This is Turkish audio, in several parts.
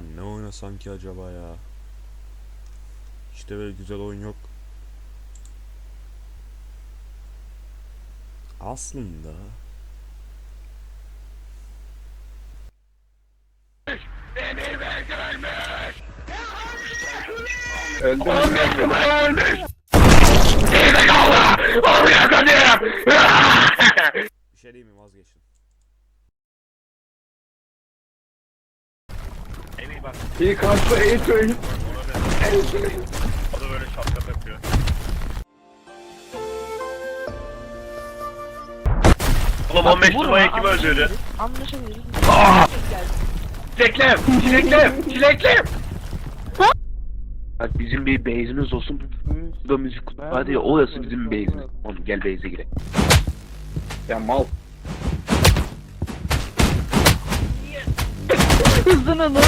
Lan ne oynasam ki acaba ya? İşte böyle güzel oyun yok. Aslında bir şey değil mi vazgeçtim. Emir bak İyi karşı eğitim. o da böyle şapka takıyor. Oğlum 15 numarayı kim öldürdü? Anlaşabiliriz. Aa! Çileklem! Çileklem! Çileklem! Bak bizim bir base'imiz olsun. Bu da müzik Hadi orası bizim base'imiz. Oğlum gel base'e girelim. Ya mal. Hızına ne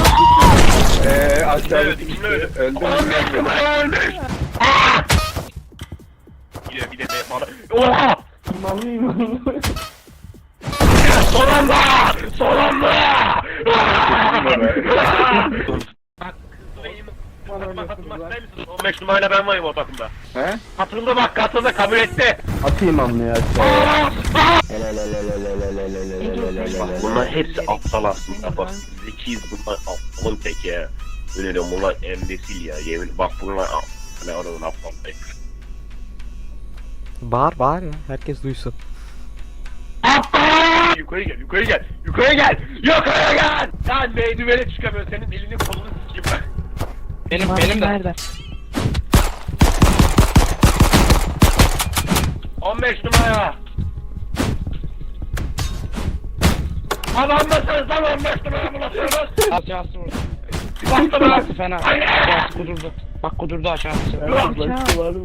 Eee aşağıda kim öldü? öldü mü? Aa! Yine bir de bana. Oha! Son anda! Son anda! İster misiniz? 15 numarayla ben varım o takımda. He? Katıldı bak katıldı kabul etti. Atayım anlıyor Bak bunlar hepsi aptal aslında bak. Zekiyiz bunlar aptalın tek ya. Öyle diyorum bunlar embesil ya. Yemin bak bunlar aptal. Ne oranın aptal. Bağır bağır ya. Herkes duysun. Yukarı gel yukarı gel. Yukarı gel. Yukarı gel. Sen merdivene çıkamıyor. Senin elini kolunu sikeyim ben. Benim benim de. Nerede? 15 numara. Adam mısınız lan 15 numara bulaşıyorsunuz? Aşağısı vurdu. Mı? Aşağısı fena. Aşağısı kudurdu. Bak kudurdu aşağısı.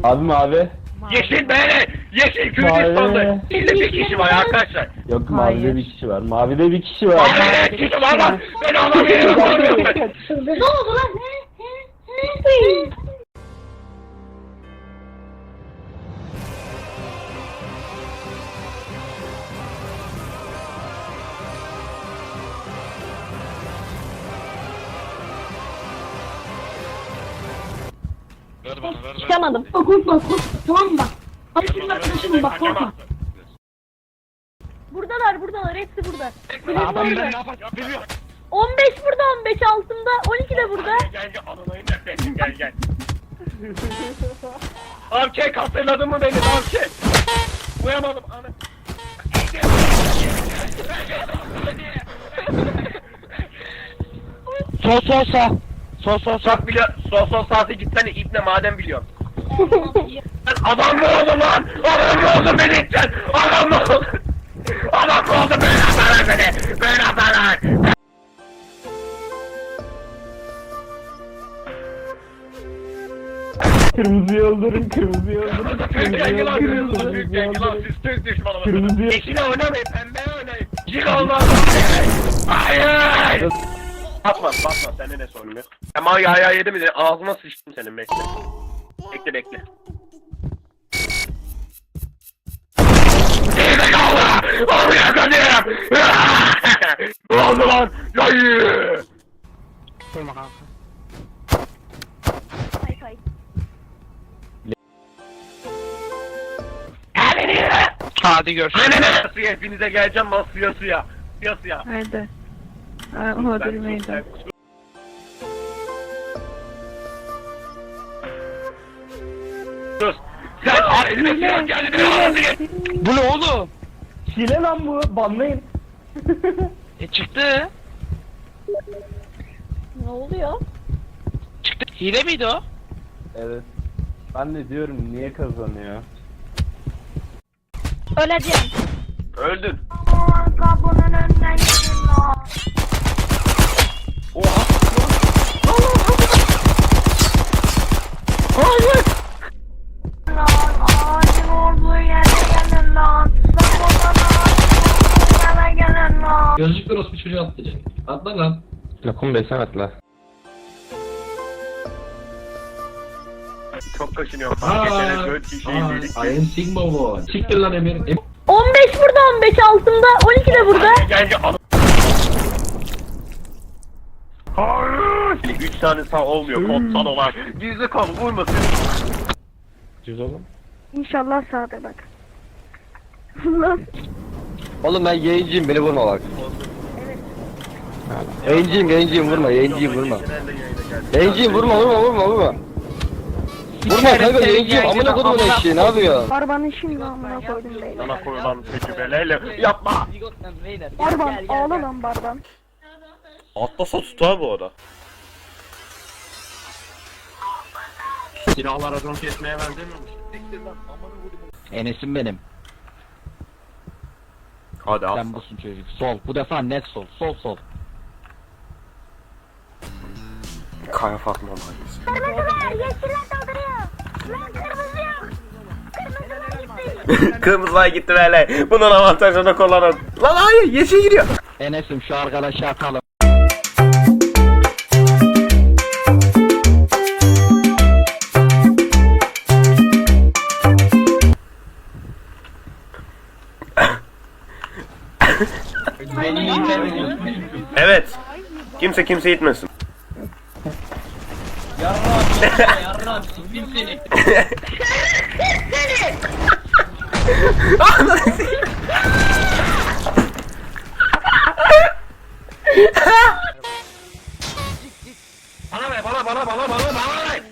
Abi mavi. Yeşil böyle. Yeşil Kürdistan'da. İlle bir kişi var arkadaşlar. Yok mavide bir kişi var. Mavide bir kişi var. Mavi bir kişi var lan. Beni alamıyorum. alamıyorum. Ne oldu lan? Çıkamadım. Korkma korkma. Tamam bak. Bak şimdi arkadaşım bak korkma. Buradalar buradalar hepsi burada. Adam ben ne yapacağım bilmiyorum. 15 burada 15 altında 12 de burada. Gel gel ananayı nefretim gel gel. Avçek hatırladın mı beni Avçek? Uyamadım ana. Sol sol sağ. Sol sol sağ. Bile sol sol saati gitsene ipne madem biliyorum. Sen adam mı oldun lan? Adam mı oldun beni iteceksin? Adam mı oldun? Adam mı oldun beni atarlar beni? Beni atarlar. Kırmızıyı öldürün, kırmızıyı öldürün. Gel lan kırmızı büyük gel lan siz Türk düşmanı mısınız? Yeşile oynamayın pembe oynayın. Cil olmaz. Hayır. Batma batma sende ne sorun yok. Ama ya ya yedi mi de ağzına sıçtım senin bekle. Bekle bekle. Oraya! Ne oldu lan? Yayı! Durma kanka. Kay kay. Hadi görüşürüz. Hepinize geleceğim lan suya suya. Suya suya. Nerede? Ha, Hodri meydan. Sen aa, elime silah ağzını git. Bu ne oğlum? Hile lan bu, banlayın. E çıktı. Ne oluyor? Çıktı. Hile miydi o? Evet. Ben de diyorum niye kazanıyor? Öleceğim. Öldün. Kapının önünden lan. Gözlüklü orospu çocuğu atlayacak. Atla lan. Lokum besen atla. Çok kaşınıyorum. Fark Aa, etsene 4 kişiyi aa, birlikte. I am Sigma Boy. Siktir lan Emir. Emir 15 burada 15 altında 12 de burada. Gel gel. Hayır. garantili 3 tane sağ olmuyor kodsal olarak. Gizli kol vurmasın. Düz oğlum. İnşallah sağda bak. Lan Oğlum ben yayıncıyım beni vurma bak. Yayıncıyım yayıncıyım vurma yayıncıyım vurma. Yayıncıyım vurma vurma vurma vurma. Vurma kanka yayıncıyım amına kodumun eşeği ne yapıyor? arabanın şimdi amına koydum beyler. Sana koyulan tecrübelerle yapma. Barban ağla lan barban. Atlasa tutar bu arada. Silahlar racon kesmeye benzemiyor mu? Enes'im benim. Hadi al. Sen busun çocuk. Sol. Bu defa net sol. Sol sol. Kaya Fatma Mahallesi. Kırmızıya gitti böyle. Bunun avantajını kullanın. Lan hayır yeşil gidiyor. Enes'im şu arkadaşı atalım. Evet. Kimse kimse itmesin. Bana ver bana bana bana bana bana ver.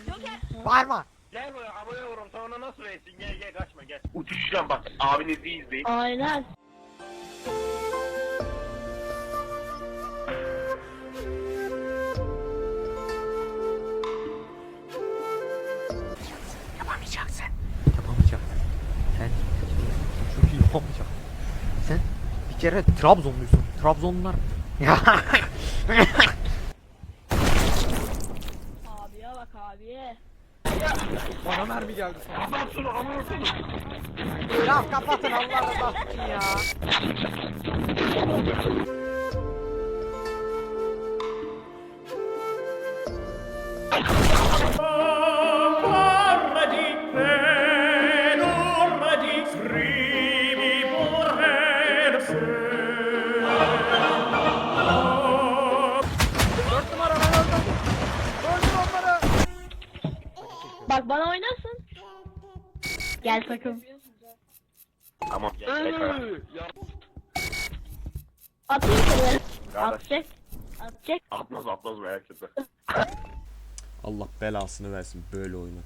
Bağırma. Gel buraya abone olurum sonra nasıl versin gel gel kaçma gel. Uçuşacağım bak abinizi izleyin. Aynen. Bir kere Trabzonlusun. Trabzonlular. Abiye bak abiye. Bana mermi geldi. Ya kapatın Allah için ya. Bak Gel takım. Tamam gel gel kaya. Atayım seni. Kardeş. Atacak. Atacak. Atmaz atmaz merak etme. Allah belasını versin böyle oyunu.